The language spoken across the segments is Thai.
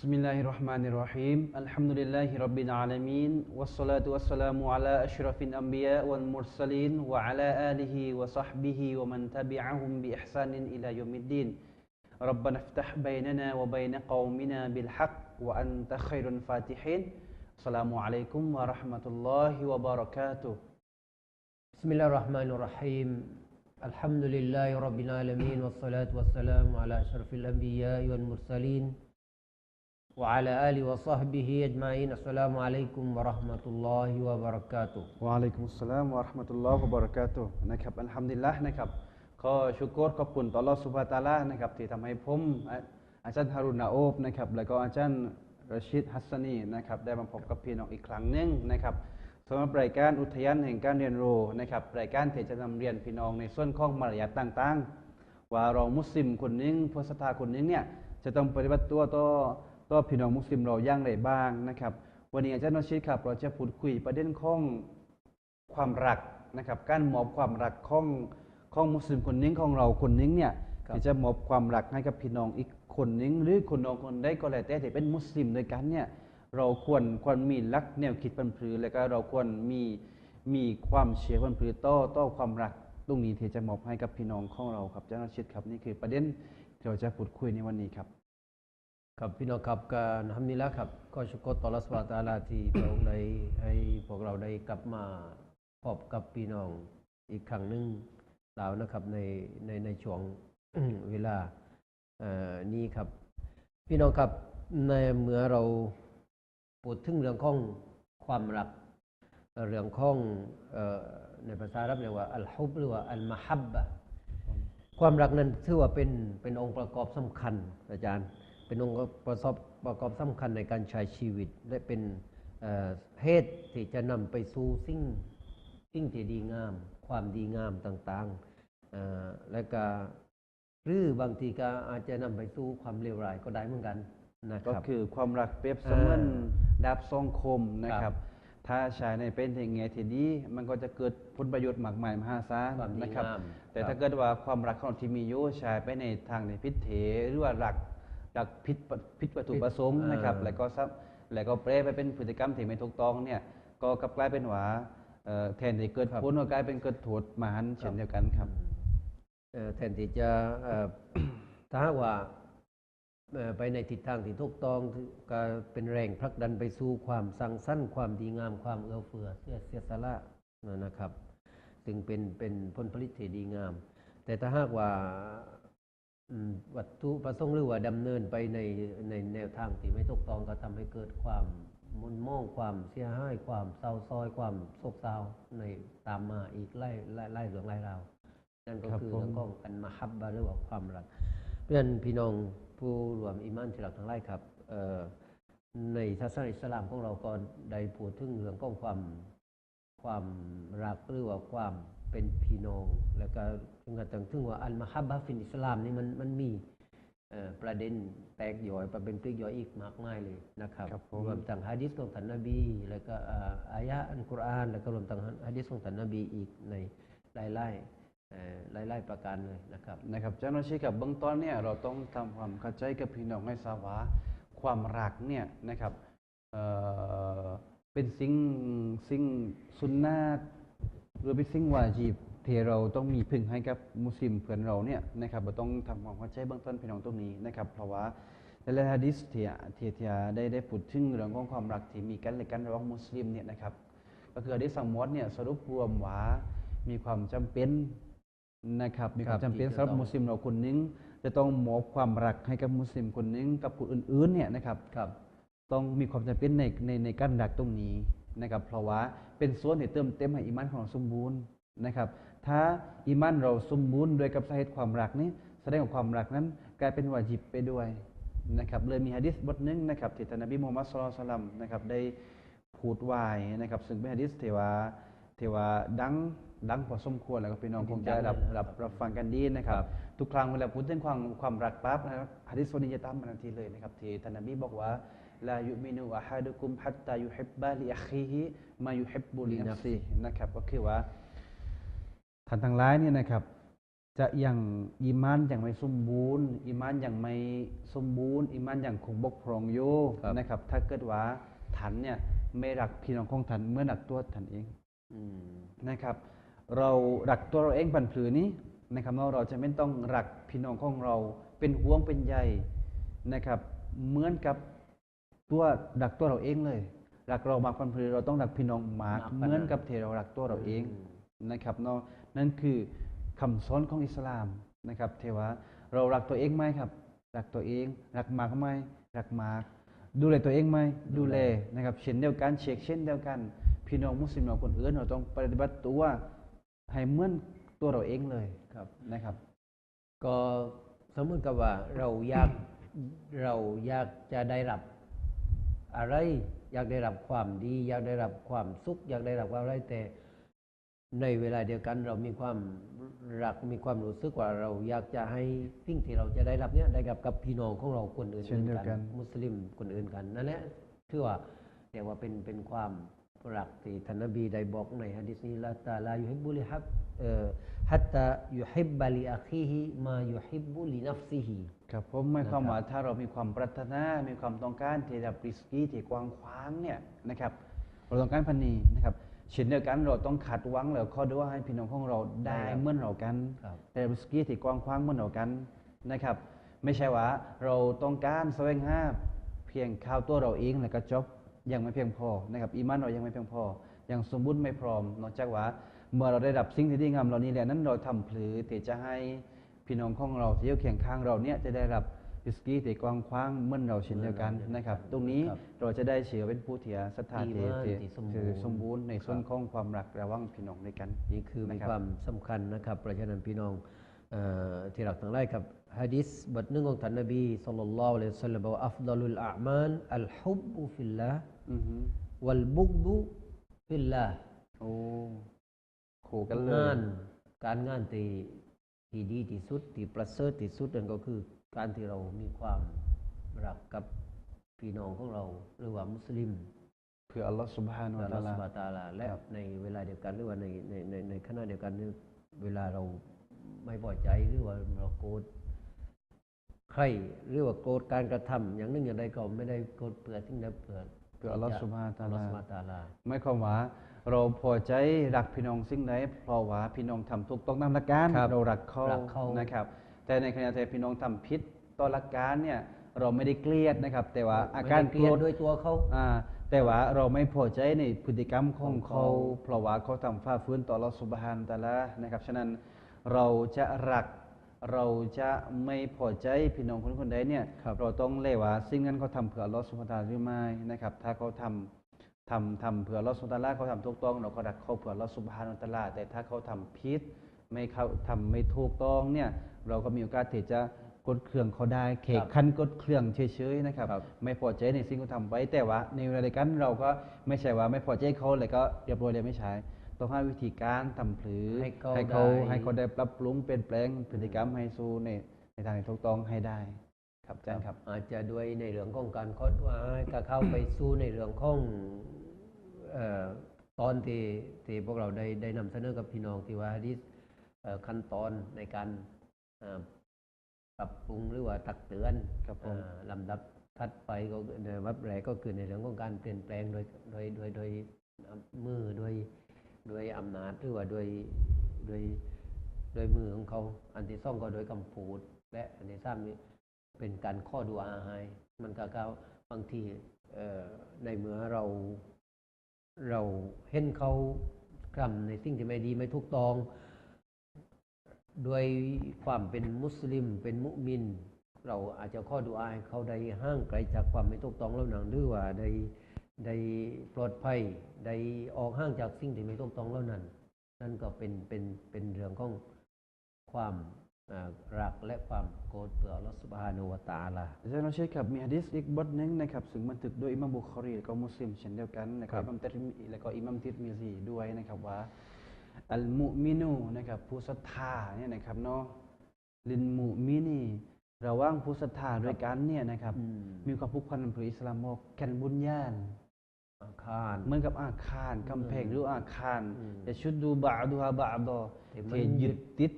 بسم الله الرحمن الرحيم الحمد لله رب العالمين والصلاة والسلام على أشرف الأنبياء والمرسلين وعلى آله وصحبه ومن تبعهم بإحسان إلى يوم الدين ربنا افتح بيننا وبين قومنا بالحق وأنت خير الفاتحين السلام عليكم ورحمة الله وبركاته بسم الله الرحمن الرحيم الحمد لله رب العالمين والصلاة والسلام على أشرف الأنبياء والمرسلين وعلى آله وصحبه أجمعين السلام عليكم ورحمة الله وبركاته วะอะลัยกุมุสสลามวะเราะห์มะตุลลอฮ์วะบะเราะกาตุฮ์นะครับอัลฮัมดุลิลละห์นะครับก็ชุกรขอบคุณต่ออัลลอฮ์ซุบฮานะฮูวะตะอาลานะครับที่ทำให้ผมอ่ะอาจารย์ฮารุนนาโอบนะครับแล้วก็อาจารย์รชิดฮัสซานีนะครับได้มาพบกับพี่น้องอีกครั้งหนึงนะครับสำหรับรายการอุทยานแห่งการเรียนรู้นะครับรายการที่จะนำเรียนพี่น้องในส่วนของมารยาทต่างๆ ว่าเรามุสลิมคนหนึงผู้ศรัทธาคนหนึงเนี่ยจะต้องปฏิบัติตัวต่อ ต่อพี่น้องมุสลิมเราอย่างไรบ้างนะครับ วันนี้อาจารย์รชิดครับ เราจะพูดคุยประเด็นของความรักนะครับ การมอบความรักของของมุสลิมคนหนึงของเราคนหนึงเนี่ยครับที่จะมอบความรักให้กับพี่น้องอีกคนหนึงหรือคนน้องคนใดก็แล้วแต่ที่เป็นมุสลิมด้วยกันเนี่ยเราควรควรมีหลักแนวคิดพันพือแล้วก็เราควรมีมีความเชื่อพันพือต่อต่อความรักตรงนี้ที่จะมอบให้กับพี่น้องของเราครับอาจารย์รชิดครับนี่คือประเด็นที่เราจะพูดคุยในวันนี้ครับ ครับพี่น้องครับการทำนี้แล้วครับ ก็ชุกตอรัสวาตาลาที่พระองค์ได้ให้พวกเราได้กลับมาพบกับพี่น้องอีกครั้งหนึ่งแล้วนะครับในในในช่วงเวลาเอ่อนี้ครับ พี่น้องครับในเมื่อเราพูดถึงเรื่องของความรัก เรื่องของเอ่อในภาษาอาหรับเรียกว่าอัลฮุบหรือว่าอัลมะฮับบะความรักนั้นถือว่าเป็นเป็นองค์ประกอบสำคัญอาจารย์ เป็นองค์ประกอบประกอบสำคัญในการใช้ชีวิต และเป็นเอ่อเหตุที่จะนำไปสู่สิ่งสิ่งที่ดีงาม ความดีงามต่างๆเอ่อและก็หรือบางทีก็อาจจะนำไปสู่ความเลวร้ายก็ได้เหมือนกันนะคก็รับคือความรักเปรียบเสมือนอ่าดาบสองคมนะคครัรับบถ้าใช้ในเป็นอย่างไงที่ดีมันก็จะเกิดผลประโยชน์มากมายมหาศาลความดีนะครับงามแต่ครับถ้าเกิดว่าความรักของเราที่มีอยู่ใช้ไปในทางในพิษเถหรือว่ารัก รักพิษพิษวัตถุประสงค์นะครับอ่าแล้วก็ซับแล้วก็แปรไปเป็นพฤติกรรมที่ไม่ถูกต้องเนี่ยก็กลับกลายเป็นว่าเอ่อแทนที่เกิดผลก็กลายเป็นเกิดโทษมหันต์เช่นเดียวกันครับเอ่อแทนที่จะเอ่อถ้าหากว่าเอ่อไปในทิศทางที่ถูกต้องก็เป็นแรงผลักดันไปสู่ความสร้างสรรค์ความดีงามความเอื้อเฟื้อเสียเสียสละนะครับซึ่งเป็นเป็นผลผลิตที่ดีงาม แต่ถ้าหากว่าอืม วัตถุประสงค์หรือว่าดำเนินไปในในแนวทางที่ไม่ถูกต้องก็ทำให้เกิดความมุนมองความเสียหายความเศร้าซอยความโศกเศร้าในตามมาอีกไล่ไล่ไล่เรื่องไล่ราวนั่นก็คือเรื่องของอันมาฮับบะหรือว่าความรักเพราะฉะนั้นพี่น้องผู้รวมอิมานที่รักทั้งหลายครับเอในศาสนาอิสลามของเราก็ได้พูดถึงเรื่องของความความรักหรือว่าความเป็นพี่น้อง แล้วก็ ถึงกับถึงว่าอันมาฮับบะฟินอิสลามนี่มันมันมีเอ่อประเด็นแตกย่อยประเป็นปลีกย่อยอีกมากมายเลยนะครับครับผมรวมทั้งฮะดิษของท่านนบี แล้วก็อ่าอายะห์อันกุรอานแล้วก็รวมทั้งฮะดิษของท่านนบีอีกในหลายๆเอ่อหลายๆประการเลยนะครับนะครับเจ้าหน้าที่กับเบื้องต้นเนี่ยเราต้องทำความเข้าใจกับพี่น้องให้ทราบว่าความรักเนี่ยนะครับเอ่อเป็นสิ่งสิ่งสุนนะห์หรือเป็นสิ่งวาจีบ ที่เราต้องมีพึงให้กับมุสลิมเพื่อนเราเนี่ยนะครับเราต้องทำความเข้าใจเบื้องต้นพี่น้องตรงนี้นะครับ เพราะว่าในหลายๆฮะดิษที่ที่ที่ได้ได้พูดถึงเรื่องของความรักที่มีกันและกันระหว่างมุสลิมเนี่ยนะครับก็คือฮะดิษสังหมดเนี่ยสรุปรวมว่ามีความจำเป็นนะครับมีความครับจำเป็นที่จะสำหรับต้องมุสลิมเราคนหนึงจะต้องมอบความรักให้กับมุสลิมคนหนึงกับคนอื่นๆเนี่ยนะครับครับ ต้องมีความจำเป็นในในในการรักตรงนี้นะครับ เพราะว่าเป็นส่วนที่เติมเต็มให้อีมานของเราสมบูรณ์ นะครับ ถ้าอีมานเราสมบูรณ์โดยกับสาเหตุความรักนี้แสดงว่าความรักนั้น กลายเป็นวาจิบไปด้วยนะครับเลยมีฮะดิษบทหนึงนะครับที่ท่านนบีมูฮัมมัดสุลลัลลอฮุอะลัยฮิวะซัลลัมนะครับได้พูดไว้นะครับซึ่งเป็นฮะดิษที่ว่าที่ว่าดังดังพอสมควรแล้วก็พี่น้องคงจะรับรับรับฟังกันดีนะครับครับทุกครั้งเวลาพูดถึงความความรักปั๊บนะครับฮะดิษวันนี้จะตามมาทันทีเลยนะครับที่ท่านนบีบอกว่าลายุมินุอะฮัดุคุมฮัตตายุฮิบบะลิอัคฮีฮิมายุฮิบบุลินัฟซินะครับก็คือว่า ท่านทั้งหลายเนี่ยนะครับ จะยังอีมานยังไม่สมบูรณ์อีมานยังไม่สมบูรณ์อีมานยังคงบกพร่องอยู่ครับนะครับ ถ้าเกิดว่าทันเนี่ยไม่รักพี่น้องของทันเมื่อรักตัวทันเองอืมนะครับ เรารักตัวเราเองบันผือนี้นะครับว่าเราจะไม่ต้องรักพี่น้องของเราเป็นห่วงเป็นใยนะครับ เหมือนกับตัวรักตัวเราเองเลยรักเรามากพันผือเราต้องรักพี่น้องมากมากปานนั้นเหมือนกับที่เรารักตัวเราเองนะครับเนาะ นั่นคือคำสอนของอิสลามนะครับเทว่าเรารักตัวเองไหมครับ รักตัวเอง รักมากไหมรักมาก ดูแลตัวเองไหมดูแลนะครับเช่นเดียวกันเช็คเช่นเดียวกัน พี่น้องมุสลิมเราคนอื่นเราต้องปฏิบัติตัวให้เหมือนตัวเราเองเลยครับนะครับ ก็สมมติกับว่าเราอยากเราอยากจะได้รับอะไร อยากได้รับความดี อยากได้รับความสุข อยากได้รับอะไรแต่ ในเวลาเดียวกันเรามีความรักมีความรู้สึกว่าเราอยากจะให้สิ่งที่เราจะได้รับเนี่ยได้กับกับพี่น้องของเราคนอื่นเช่นเดียวกัน มุสลิมคนอื่นกันนั่นแหละคือว่าเรียกว่าเป็นเป็นความรักที่ท่านนบีได้บอกในฮะดิษนี้ละตาลายุฮิบบุลิฮับเอ่อฮัตตายุฮิบบะลิอาคีฮิมายุฮิบบุลินัฟซิฮิครับผมหมายความว่าถ้าเรามีความปรารถนา มีความต้องการที่จะริสกี้ที่กว้างขวางเนี่ยนะครับเราต้องการพันนีนะครับ เช่นเดียวกันเราต้องขัดหวังแล้วข้อด้วยให้พี่น้องของเราได้ได้ครับเหมื่อนเรากันครับแต่ริสกี้ที่กว้างขวางเหมื่อนเรากันนะครับ ไม่ใช่ว่าเราต้องการแสวงหาเพียงข้าวตัวเราเองแล้วก็จบยังไม่เพียงพอนะครับอีมานเรายังไม่เพียงพอยังสมบูรณ์ไม่พร้อมนอกจากว่าเมื่อเราได้รับสิ่งที่ดีงามเหล่านี้แล้วนั้นเราทำพลือที่จะให้พี่น้องของเราที่อยู่เคียงข้างเราเนี่ยจะได้รับ ริสกี้ที่กว้างขวางเหมื่อนเราเช่นเดียวกันนะครับ ตรงนี้ครับเราจะได้เชื่อเป็นผู้ที่ศรัทธาอีที่มานที่ที่สมบูรณ์คือสมบูรณ์ในส่วนครับของความรักระหว่างพี่น้องด้วยกัน นี่คือมีนะครับความสำคัญนะครับเพราะฉะนั้นพี่น้องเอ่อที่รักทั้งหลายครับฮะดิษบทหนึ่งของท่านนบีศ็อลลัลลอฮุอะลัยฮิวะซัลลัมบอกว่าอัฟฎอลุลอาอ์มาลอัลฮุบบุฟิลลาห์อือฮึวัลบุกดุฟิลลาห์โอ้ขู่กันเลงายนการงานที่ที่ดีที่สุดที่ประเสริฐที่สุดนั่นก็คือ การที่เรามีความรักกับพี่น้องของเราหรือว่ามุสลิมเพื่ออัลลอฮฺสุบฮานาอัอัลลลอฮฺลอฮฺสุบฮานะฮูวะตะอาลาและครับในเวลาเดียวกันหรือว่าในในในในขณะเดียวกันเนี่ยเวลาเราไม่พอใจหรือว่าเราโกรธใครหรือว่าโกรธการกระทำอย่างหนึ่งอย่างใดก็ไม่ได้โกรธเปลือกทิ้งใดเปลือกเพื่ออัลลอฮฺสุบฮานาอัอัลลลลออฮฺฮสุบฺฮานะฮูวะตะอาลาไม่ความว่าเราพอใจรักพี่น้องสิ่งใดเพราะว่าพี่น้องทำถูกต้องตามหลักการครับเรารักเขารักเขานะครับ แต่ในขณะที่พี่น้องทำผิดต่อหลักการเนี่ยเราไม่ได้เกลียดนะครับ แต่ว่าอาการไม่ได้โกเกลีรยดธด้วยตัวเขาอ่าแต่ว่าเราไม่พอใจในพฤติกรรมของของเขาเขาเพราะว่าเขาทำฝ่าฝืนต่อเราสุบฮานตะอาลานะครับฉะนั้นเราจะรักเราจะไม่พอใจพี่น้องคนคนใดเนี่ยครับเราต้องเล่ว่าสิ่งนั้นเขาทำเพื่ออัลลอฮฺสุบฮานตะอาลาหรือไม่นะครับ ถ้าเขาทำทำทำเพื่ออัลลอฮฺสุบฮานตะอาลาเขาทำถูกต้อง เราก็รักเขาเพื่ออัลลอฮฺสุบฮานตะอาลาแต่ถ้าเขาทำผิดไม่เขาทำไม่ถูกต้องเนี่ย เราก็มีโอกาสที่จะกดเครื่องเขาได้เขกครับคันกดเครื่องเฉยๆนะครับครับไม่พอใจในสิ่งที่เขาทำไว้แต่ว่า ในเวลาเดียวกันเราก็ไม่ใช่ว่าไม่พอใจเขาเลยก็เรียบร้อยเลยไม่ใช่ต้องหาวิธีการทำผือให้เขาให้เขาได้ให้เขาได้ปรับปรุงเปลี่ยนแปลงพฤติกรรมให้สู่ในในทางที่ถูกต้องให้ได้ครับอาจารย์ครับ อาจจะด้วยในเรื่องของการคดว่าถ้าเข้าไปสู้ในเรื่องของเอ่อตอนที่ที่พวกเราได้ได้นำเสนอกับพี่น้องที่ว่าฮะดิษเอ่อขั้นตอนในการเอ่อ ปรับปรุงหรือว่าตักเตือนครับผมเอ่อลำดับถัดไปก็ในวับแรกก็คือในเรื่องของการเปลี่ยนแปลงโดยโดยโดยโดยมือโดยโดยอำนาจหรือว่าโดยโดยโดยมือของเขา อันที่สองก็โดยคำพูด และอันที่สามนี่เป็นการข้อดูอาให้มันก็เขาบางทีเอ่อในเมื่อเราเราเห็นเขากรำในสิ่งที่ไม่ดีไม่ถูกต้อง ด้วยความเป็นมุสลิม เป็นมุมิน เราอาจจะข้อดูอาให้เขาได้ห่างไกลจากความไม่ถูกต้องแล้วนังหรือว่าได้ได้ปลอดภัยได้ออกห่างจากสิ่งที่ไม่ถูกต้องแล้วนั้น นั่นก็เป็นเป็นเป็นเรื่องของความอ่ารักและความโกรธเปื่ออัลลอฮฺสุบฮานุวะตะอาลาอาจารย์เราเชื่อครับมีฮะดิษอีกบทหนึ่งนะครับซึ่งบันทึกโดยอิหมัมบุคอรีและก็มุสลิมเช่นเดียวกันนะคครัรับบอิหมัมเตรมิและก็อิหมัมติดมิซีด้วยนะครับว่า อัลมุมินูนะครับผู้ศรัทธาเนี่ยนะครับเนาะลินมุมินีระหว่างผู้ศรัทธาด้วยกันเนี่ยนะครับอืมมีความผูกพันกับอิสลามบอกแคนบุญญาณอาคารเหมือนกับอาคารกำแพงหรืออาคารอืมจะชุดดูบาดูฮาบาดอที่มันที่ยึดติด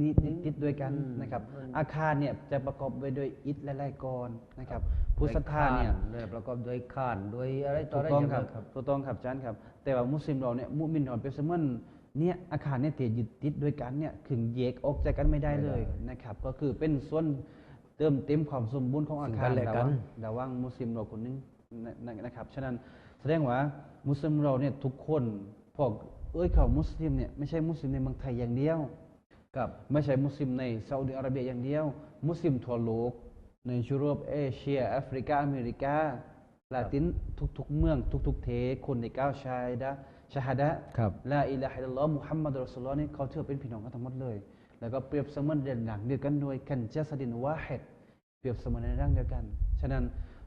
นิดนิดติดด้วยกันอืมนะครับมันอาคารเนี่ยจะประกอบไปด้วยอิฐและลายกรนะครับผู้ศรัทธาเนี่ยด้วยประกอบด้วยข้านด้วยอะไรต่อถูอะไรกต้องย่าครับนั้นครับถูกต้องครับอาจารย์ครับ แต่ว่ามุสลิมเราเนี่ยมุมินเราเป็นเสมือน เนี่ยอาคารเนี่ยที่ยึดติดด้วยกันเนี่ยขึงแยกออกจากกันไม่ได้เลยนะครับ ก็คือเป็นส่วนเติมเต็มความสมบูรณ์ของอาคารซึ่งกันและกันระหว่างมุสลิมเราคนหนึงนะนะนะครับ ฉะนั้นแสดงว่ามุสลิมเราเนี่ยทุกคนพวกเอ้ยเขามุสลิมเนี่ยไม่ใช่มุสลิมในเมืองไทยอย่างเดียวครับไม่ใช่มุสลิมในซาอุดิอาระเบียอย่างเดียว มุสลิมทั่วโลก ในยุโรปเอเชียแอฟริกาอเมริกาลาตินทุกๆ เมืองทุกๆเทคนในก้าวชายดะ ชาฮดะครับลาอิลาฮะอิลลัลลอฮ์มุฮัมมัดรอสุลลอฮ์นี่เขาถือเป็นพี่น้องกันทั้งหมดเลย แล้วก็เปรียบเสมือนเด่นหลังเดียวกันโดวยกันเจสดินวาฮิดเปรียบเสมือนในร่างเดียวกัน ฉะนั้น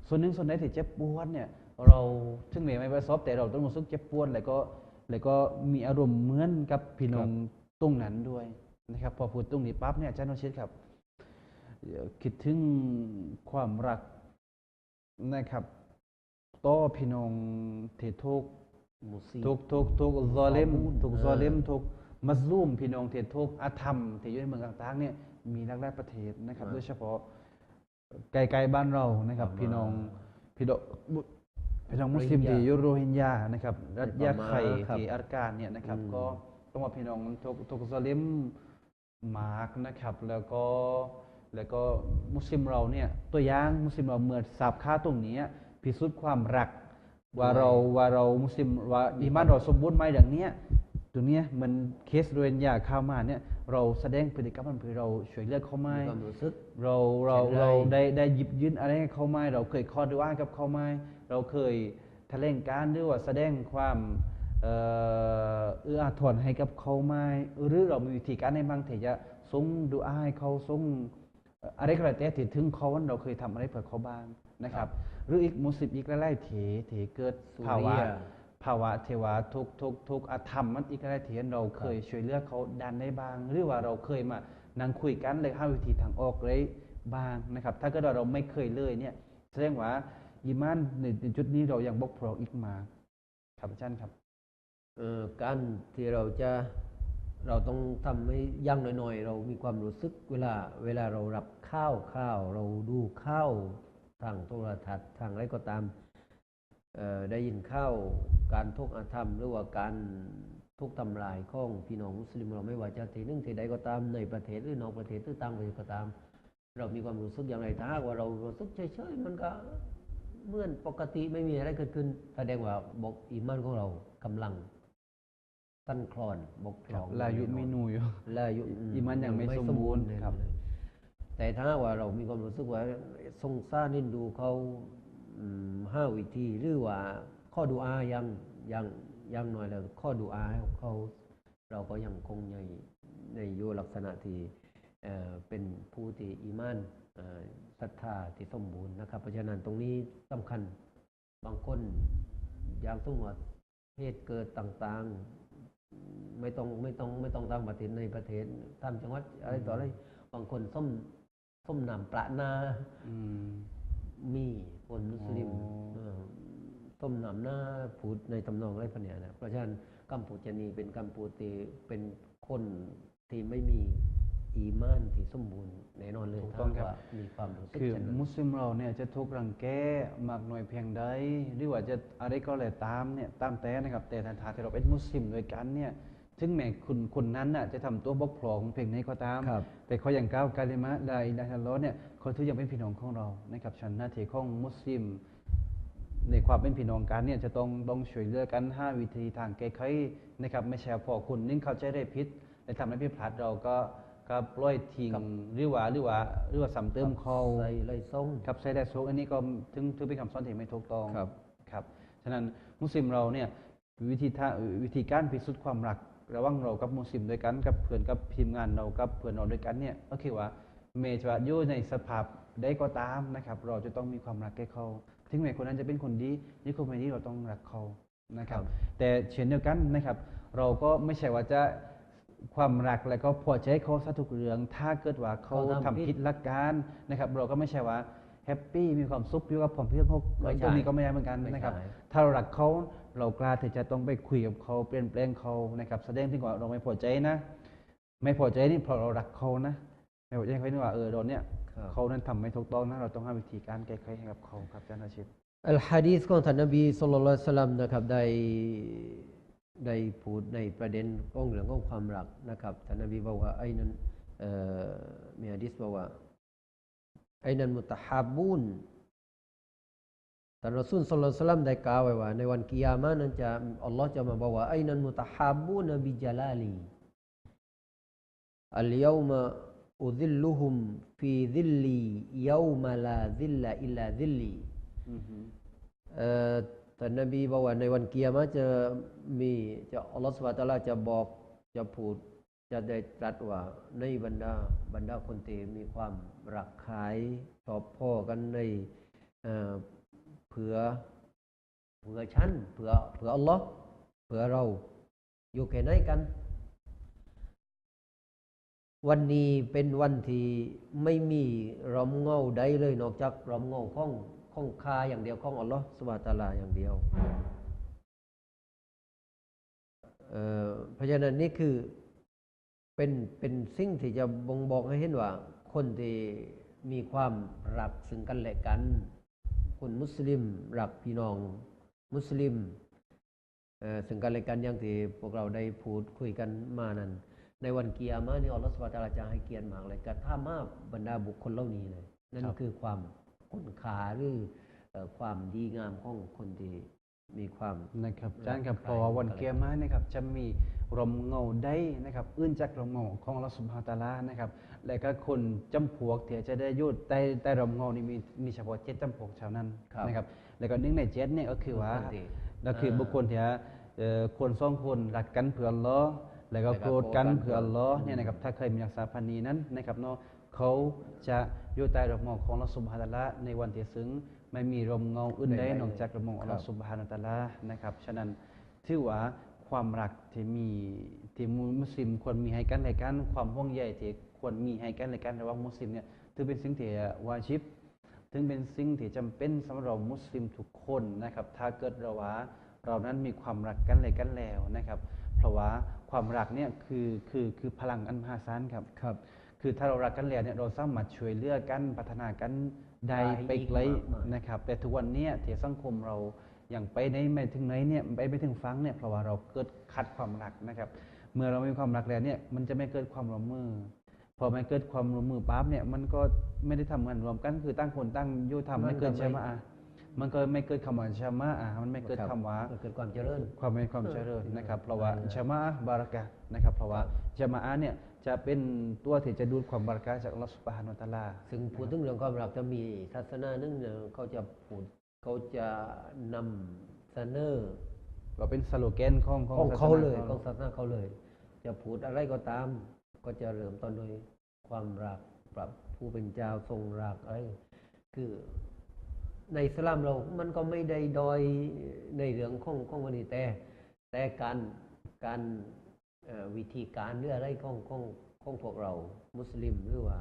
ส่วนหนึ่งส่วนใดที่เจ็บปวดเนี่ยเราถึงแม้ไม่ประสบแต่เราต้องรู้สึกเจ็บปวดแล้วก็แล้วก็มีอารมณ์เหมือนกับพี่น้องตรงนั้นด้วยนะครับพอพูดตรงนี้ปั๊บเนี่ยอาจารย์นชิตครับเอ่อคิดถึงความรักนะครับต่อพี่น้องที่ทุกข์มุสลิม ทุกทุกทุกซอลิมข้อมูลทุกเออซอลิมทุกมัสลูมพี่น้องเทศทุกอาธรรมที่อยู่ในเมืองต่างๆเนี่ยมีหลากหลายประเทศนะครับโดยเฉพาะไกลๆบ้านเรานะครับ พี่น้องพี่น้องมุพี่น้องมุสลิมที่อยู่โรฮิงญานะครับรัฐยะไข่ที่อาร์การเนี่ยนะครับ ก็ต้องว่าพี่น้องทุกทุกซอลิมมาร์กนะครับ แล้วก็แล้วก็มุสลิมเราเนี่ยตัวอย่างมุสลิมเราเมื่อทราบค่าตรงนี้พิสูจน์ความรัก ว่าเราว่าเรามุสลิมว่าอีมานเราสมบูรณ์ไหมอย่างเนี้ยตรงเนี้ยมันเคสโรเนยาเข้ามาเนี่ยเราแสดงพฤติกรรมมันคือเราช่วยเหลือเขาไหมมีความรู้สึกเราเราเช่นไรเราได้ได้หยิบยื่นอะไรให้เขาไหมเราเคยคอดูอ้ายกับเขาไหมเราเคยแถลงการหรือว่าแสดงความเอ่อเอื้ออาทรให้กับเขาไหมหรือเรามีวิธีการในบางที่จะส่งดูอ้ายเขาส่งเอ่ออะไรก็แล้วแต่ที่ถึงเขาเราเคยทำอะไรเพื่อเขาบ้างนะครับ หรืออีกมุสลิมอีกหลายๆเถเถเกิดสุภาวะริยะภาวะเทวาทุกทุกทุกอธรรมมันอีกอะไรที่เราเคยช่วยเหลือกเขาดันได้บ้าง หรือว่าเราเคยมานั่งคุยกันเลยหาวิธีทางออกเลยบ้างนะครับ ถ้าเกิดว่าเราไม่เคยเลยเนี่ยแสดงว่าอีมานในในจุดนี้เรายังบกพร่องอีกมากครับอาจารย์ครับเอ่อการที่เราจะเราต้องทำให้อยั่งน้อยๆ เรามีความรู้สึกเวลาเวลาเรารับข้าวข้าว เราดูข้าว ทางโทรทัศน์ทางอะไรก็ตามเอ่อได้ยินข้าวการทุกข์อาธรรม หรือว่าการทุกข์ทำลายของพี่น้องมุสลิมเราไม่ว่าจะที่หนึ่งที่ใดก็ตามในประเทศหรือนอกประเทศหรือต่างประเทศก็ตาม เรามีความรู้สึกอย่างไรถ้าหากว่าเรารู้สึกเฉยๆมันก็เหมือนปกติไม่มีอะไรเกิดขึ้นแสดงว่าบอกอีมานของเรากำลังตั้นคลอนบกพร่องลายุมินูอยู่ลายุอีมานยังไม่สมบูรณ์เลยครับ แต่ถ้าว่าเรามีความรู้สึกว่าสงสารนินดูเขาห้าวิธีหรือว่าข้อดูอายังยังยังหน่อยแล้วข้อดูอาเขาเราก็ยังคงในในอยู่ลักษณะที่เป็นผู้ที่อีมานศรัทธาที่สมบูรณ์นะครับ เพราะฉะนั้นตรงนี้สำคัญบางคนอย่างสมมติว่าเหตุเกิดต่างๆ ไม่ต้องไม่ต้องไม่ต้องต่างประเทศในประเทศตามจังหวัดอะไรต่ออะไรบางคนส้ม ส้มนำประนาอืมมีคนมุสลิมอ๋อเออต้มนำหน้าพูดในตำนองอะไรพวกเนี้ยนะเพราะฉะนั้นกัมพูชานีเป็นกัมพูตีเป็นคนที่ไม่มีอีมานที่สมบูรณ์แน่นอนเลยถูกถ้าต้องครับว่ามีความรู้สึกคือเช่นนั้นมุสลิมเราเนี่ยจะถูกรังแกมากน้อยเพียงใดหรือว่าจะอะไรก็แล้วตามเนี่ยตามแต่นะครับแต่ถ้าถ้าเราเป็นมุสลิมด้วยกันเนี่ย ถึงแม้คุณคนนั้นน่ะจะทำตัวบกพร่องเพียงไหนก็ตามครับแต่เขาอย่างก้าวกาลิมะลาอิลาฮะอิลลัลลอฮ์เนี่ยเขาถือยังเป็นพี่น้องของเรานะครับฉันหน้าที่ของมุสลิม ในความเป็นพี่น้องกันเนี่ยจะต้องต้องช่วยเหลือกันห้าวิธีทางแก้ไขนะครับไม่ใช่พอคุณนิ่งเข้าใจได้ผิดและทำให้ผิดพลาดเราก็ก็ปล่อยทิ้งครับหรือว่าหรือว่าหรือว่าสำเติมเขาใส่ไล่ส่งครับใช้ได้สูงอันนี้ก็ถึงถือเป็นคำสอนที่ไม่ถูกต้องครับครับฉะนั้นมุสลิมเราเนี่ยวิธีทางวิธีการพิสูจน์ความรัก ระหว่างเรากับมุสลิมด้วยกัน กับเพื่อนกับทีมงานเรากับเพื่อนเราด้วยกันเนี่ยก็คือว่าเมจะอยู่ในสภาพใดก็ตามนะครับ เราจะต้องมีความรักแก่เขาถึงแม้คนนั้นจะเป็นคนดีหรือคนไม่ดีเราต้องรักเขานะครับครับ แต่เช่นเดียวกันนะครับ เราก็ไม่ใช่ว่าจะความรักแล้วก็พอใจเขาซะทุกเรื่อง ถ้าเกิดว่าเขาเขาทำทำผิดผิดหลักการนะครับ เราก็ไม่ใช่ว่า แฮปปี้มีความสุขอยู่กับผมเพื่อนเขาไม่ใช่ตรงนี้ก็ไม่ได้เหมือนกันไม่นะครับใช่ถ้าเรารักเขาเรากล้าที่จะต้องไปคุยกับเขาเปลี่ยนแปลงเขานะครับ แสดงถึงว่าเราไม่พอใจนะ ไม่พอใจนี่เพราะเรารักเขานะไม่พอใจเขาที่ว่าเออเราเนี่ยครับเขานั้นทำไม่ถูกต้องนะเราต้องหาวิธีการแก้ไขให้กับเขาครับอาจารย์อาชิตอัลฮะดีษของท่านนบีสุลต่านละสัลลัมนะครับได้ได้พูดในประเด็นของเรื่องของความรักนะครับท่านนบีบอกว่าไอ้นั้นเอ่อมีฮะดีษบอกว่า ไอ้นั้นมุตะฮับบุนท่านรอซูลสุลต่านละสัลลัมได้กล่าวไว้ว่า ในวันกิยามะห์นั้นจะอัลลอฮ์จะมาบอกว่าไอ้นั้นมุตะฮับบุนบิจลาลีอัลยามะอุซิลลุฮุมฟีซิลลียามะลาซิลลาอิลลาซิลลีอือฮึเอ่อท่านนบีบอกว่าในวันเกียรมาจะมีจะอัลลอฮฺสุบฮานะฮูวะตะอาลาจะบอกจะพูด จะได้ตรัสว่าในบรรดาบรรดาคนที่มีความรักใคร่ชอบพ่อกันในเผื่อเผื่อฉันเผื่อเผื่ออัลลอฮ์เผื่อเราอยู่แค่ไหนกัน วันนี้เป็นวันที่ไม่มีรอมเงาใดเลยนอกจากรอมเงาของของคาอย่างเดียวของอัลลอฮ์สุบฮานะตาลาอย่างเดียวเพราะฉะนั้นนี่คือ เป็นเป็นสิ่งที่จะบ่งบอกให้เห็นว่า คนที่มีความรักซึ่งกันและกัน คนมุสลิมรักพี่น้องมุสลิมเอ่อซึ่งกันและกันอย่างที่พวกเราได้พูดคุยกันมานั้น ในวันเกียร์มานี่อัลลอฮฺสุบฮานะฮูวะตะอาลาจะให้เกียรติมากเลยกับถ้ามาบรรดาบุคคลเหล่านี้เลยนั่นคือความคุณค่าหรือเอ่อความดีงามของคนที่มีความนะครับอาจารย์ครับรักเพราะว่าวันใคร่เกียร์มานะครับจะมี ลมเงาได้นะครับอื่นจากลมเงาของเราสุภาตะอาลานะครับ และก็คนจำพวกที่จะได้อยุดใต้ใต้ลมเงานี่มีมีเฉพาะเจ็ดจำพวกชาวนั้นนะครับ แล้วก็หนึ่งในเจ็ดเนี่ยก็คือว่าบุคคลที่ก็คือบุคคลที่เอ่อคนสองคนรักกันเพื่ออัลลอฮ์แล้วก็แล้วก็โกรธกันโกรธกันเพื่ออัลลอฮ์เนี่ยนะครับถ้าเคยมีรักษาพันนีนั้นนะครับเนาะเขาจะอยู่ใต้ลมเงาของเราสุภาตะอาลาในวันที่ซึ่งไม่มีลมเงาอื่นใดใดๆนอกจากลมเงาของครัเราบสุบฮานาตะอาลานะครับฉะนั้นถือว่า ความรักที่มีที่มุสลิมควรมีให้กันและกัน ความห่วงใยที่ควรมีให้กันและกันระหว่างมุสลิมเนี่ยถือเป็นสิ่งที่วาจิบถึงเป็นสิ่งที่จำเป็นสำหรับเรามุสลิมทุกคนนะครับ ถ้าเกิดเราว่าเรานั้นมีความรักกันและกันแล้วนะครับ เพราะว่าความรักเนี่ยคือคือคือพลังอันมหาศาลครับครับ คือถ้าเรารักกันแล้วเนี่ยเราสามารถช่วยเหลือกันพัฒนากันได้ได้ไปไกลอีกมากมายนะครับ แต่ทุกวันเนี้ที่สังคมเรา อย่างไปในไม่ถึงไหนเนี่ยไปไม่ถึงฟังเนี่ยเพราะว่าเราเกิดขัดความรักนะครับ เมื่อเรามีความรักแล้วเนี่ยมันจะไม่เกิดความร่วมมือ พอไม่เกิดความร่วมมือปั๊บเนี่ยมันก็ไม่ได้ทำงานรวมกัน คือตั้งคนตั้งอยุทำไม่เกิดมันก็ใช่ไหมไม่อะมันก็ไม่เกิดคำว่าชามะอะมันไม่เกิดรับคำว่ามันเกิดความเจริญ ความเป็นความเจริญเออนะครับ เพราะว่าเออชามะบารักะห์นะครับ เพราะว่าชามะเนี่ยจะเป็นตัวที่จะดูดความบารักะห์จากอัลลอฮฺสุบฮานาอัลตะอาลาซึ่งพูดถึงเรื่องความรักจะมีศาสนาหนึงเนี่ยเขาจะพูด เขาจะนำเสนอก็เป็นสโลแกนของของเขาศสนเลยของศาสนาเขาเลย จะพูดอะไรก็ตาม ก็จะเริ่มต้นด้วยความรักปรับผู้เป็นเจ้าทรงรักอะไรคือในอิสลามเรา มันก็ไม่ได้ดอยในเรื่องของของวันนี้แต่ แต่การการเอ่อวิธีการหรืออะไรของของของพวกเรามุสลิมหรือว่า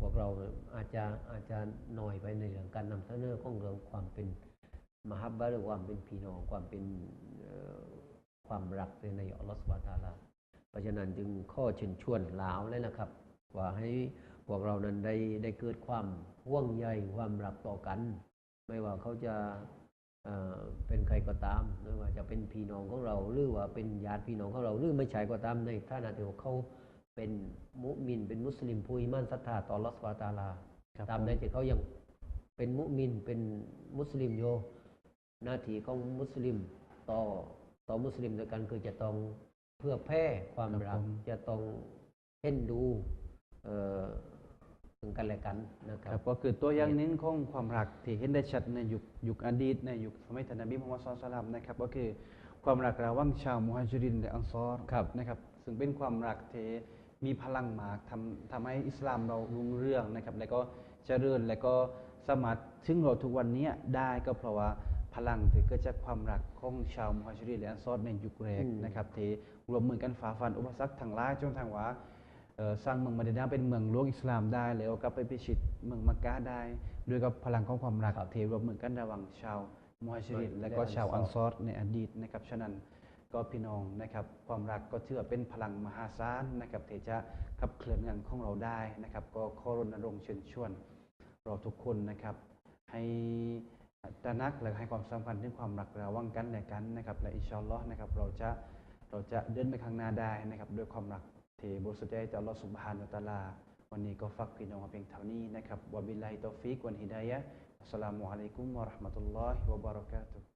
พวกเราอาจจะอาจจะหน้อยไปในเรื่องการนำเสนอของเรื่องความเป็นมหับบะหรือความเป็นพี่น้องความเป็นความรักในอัลลอฮฺสุบฮานะตาลาเพราะฉะนั้นจึงข้อเชิญชวนลาวเลยนะครับว่าให้พวกเรานั้นได้ได้เกิดความห่วงใยความรักต่อกัน ไม่ว่าเขาจะเป็นใครก็ตามไม่ว่าจะเป็นพี่น้องของเราหรือว่าเป็นญาติพี่น้องของเราหรือไม่ใช่ก็ตามในฐานะที่ว่าเขา เป็นมุมิน เป็นมุสลิมผู้อิมานศรัทธาต่ออัลลอฮฺสุบฮานะฮูวะตะอาลาครับตามผมใดที่เขายังเป็นมุมินเป็นมุสลิมโยหน้าที่ของมุสลิมต่อต่อมุสลิมด้วยกันคือจะต้องเพื่อแพร่ความรักจะต้องเห็นดูเอ่อถึงกันและกันนะคครัรับบก็คือตัวอย่างหนึงของความรักที่เห็นได้ชัดในยุคยุคอดีตในยุคสมัยท่านนบีมุฮัมมัดศ็อลลัลลอฮุอะลัยฮิวะซัลลัมนะครับ ก็คือความรักระหว่างชาวมุฮัจิรินและอันซอรครับนะครับ ซึ่งเป็นความรักที่ มีพลังมากทำทำให้อิสลามเรารุ่งเรืองนะครับ แล้วก็เจริญแล้วก็สามารถถึงเราทุกวันนี้ได้ก็เพราะว่าพลังที่เกิดจากความรักของชาวมุฮัจิรินและอันซอรในยุคแรกอืมนะครับที่รวมมือกันฝ่าฟันอุปสรรคทางหลายจนทางว่าเอ่อสร้างเมืองมะดีนาเป็นเมืองหลวงอิสลามได้ แล้วก็ไปพิชิตเมืองมักกะห์ได้ด้วยกับพลังของความรักครับที่รวมมือกันระหว่างชาวมุฮัจิรินและและก็ชาวอัอันนซซออรรในอดีตนะครับฉะนั้น ก็พี่น้องนะครับ ความรักก็เชื่อเป็นพลังมหาศาลนะครับที่จะขับเคลื่อนงานของเราได้นะครับ ก็ขอรณรงค์เชิญชวน เราทุกคนนะครับ ให้ตระหนักและให้ความสำคัญถึงความรักระว่างกันและกันนะครับ และอินชอลลอฮ์นะครับเราจะเราจะเดินไปข้างหน้าได้นะครับด้วยความรักที่บริสุทธิ์ใจต่ออัลอสุบฮานุตาลา วันนี้ก็ฝากพี่น้องเพียงเท่านี้นะครับวะบิลลาฮิตอฟิกวันฮิดายะอัสสลามุอะลัยกุมวะราะห์มะตุลลอฮิวะบะเราะกาตุฮ์